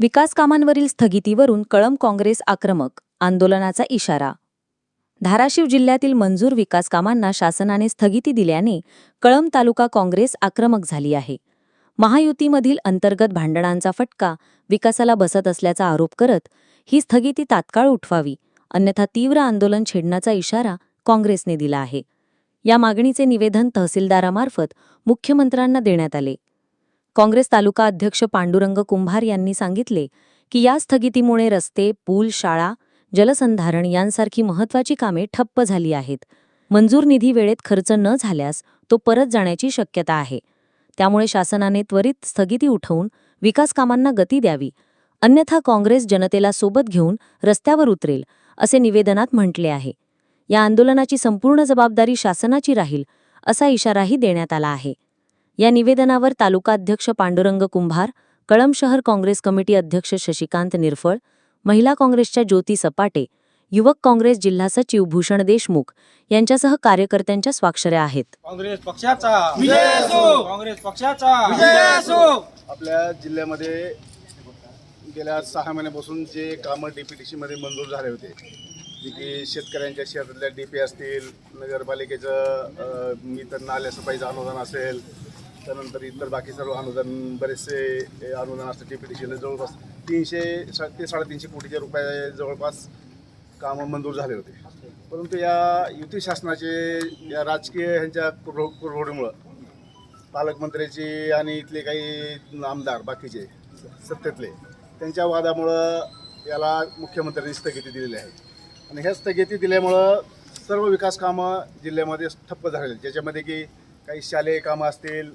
विकास कामांवरील स्थगितीवरून कळम काँग्रेस आक्रमक आंदोलनाचा इशारा. धाराशिव जिल्ह्यातील मंजूर विकास कामांना शासनाने स्थगिती दिल्याने कळम तालुका काँग्रेस आक्रमक झाली आहे. महायुतीमधील अंतर्गत भांडणांचा फटका विकासाला बसत असल्याचा आरोप करत ही स्थगिती तात्काळ उठवावी अन्यथा तीव्र आंदोलन छेडण्याचा इशारा काँग्रेसने दिला आहे. या मागणीचे निवेदन तहसीलदारामार्फत मुख्यमंत्र्यांना देण्यात आले. काँग्रेस तालुका अध्यक्ष पांडुरंग कुंभार यांनी सांगितले की या स्थगितीमुळे रस्ते पूल शाळा जलसंधारण यांसारखी महत्त्वाची कामे ठप्प झाली आहेत. मंजूर निधी वेळेत खर्च न झाल्यास तो परत जाण्याची शक्यता आहे. त्यामुळे शासनाने त्वरित स्थगिती उठवून विकासकामांना गती द्यावी. अन्यथा काँग्रेस जनतेला सोबत घेऊन रस्त्यावर उतरेल असे निवेदनात म्हटले आहे. या आंदोलनाची संपूर्ण जबाबदारी शासनाची राहील असा इशाराही देण्यात आला आहे. या निवेदनावर तालुकाध्यक्ष पांडुरंग कुंभार कळम शहर काँग्रेस कमिटी अध्यक्ष शशिकांत निरफळ महिला काँग्रेसच्या ज्योती सपाटे युवक काँग्रेस जिल्हा सचिव भूषण देशमुख यांच्यासह कार्यकर्त्यांच्या स्वाक्षऱ्या आहेत काँग्रेस पक्षाचा विजय असो. काँग्रेस पक्षाचा विजय असो. आपल्या जिल्ह्यामध्ये गेल्या सहा महिन्यापासून जे कामं सीमध्ये मंजूर झाले होते जे की शेतकऱ्यांच्या शेतातल्या डी पी असतील नगरपालिकेचं अ, इतर नाल्या सफाईचं अनुदान असेल त्यानंतर इतर बाकी सर्व अनुदान बरेचसे अनुदान असतं टी पी टी सीला जवळपास तीनशे सा- ते साडेतीनशे कोटीच्या रुपये जवळपास कामं मंजूर झाले होते. परंतु या युती शासनाचे या राजकीय ह्यांच्या कुरघो कुरघोडीमुळं पालकमंत्र्याची आणि इथले काही आमदार बाकीचे सत्तेतले त्यांच्या वादामुळं याला मुख्यमंत्र्यांनी स्थगिती दिलेली आहे. आणि ह्या स्थगिती दिल्यामुळं सर्व विकास कामं जिल्ह्यामध्ये ठप्प झालेली ज्याच्यामध्ये की काही शालेय कामं असतील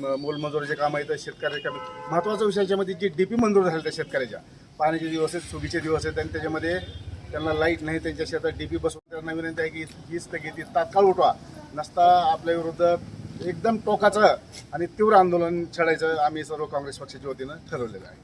म- मोलमजुरीचे कामं आहेत शेतकऱ्याचे कामं महत्त्वाचा विषय याच्यामध्ये जी डी पी मंजूर झाल्या त्या शेतकऱ्याच्या. पाण्याचे दिवस आहेत सुगीचे दिवस आहेत आणि त्याच्यामध्ये त्यांना लाइट नाही त्यांच्या शेतात डी पी बसवून त्यांना विनंती आहे की ही स्थगिती तात्काळ उठवा. नसता आपल्या विरुद्ध एकदम टोकाचं आणि तीव्र आंदोलन छेडायचं आम्ही सर्व काँग्रेस पक्षाच्या वतीनं ठरवलेलं आहे.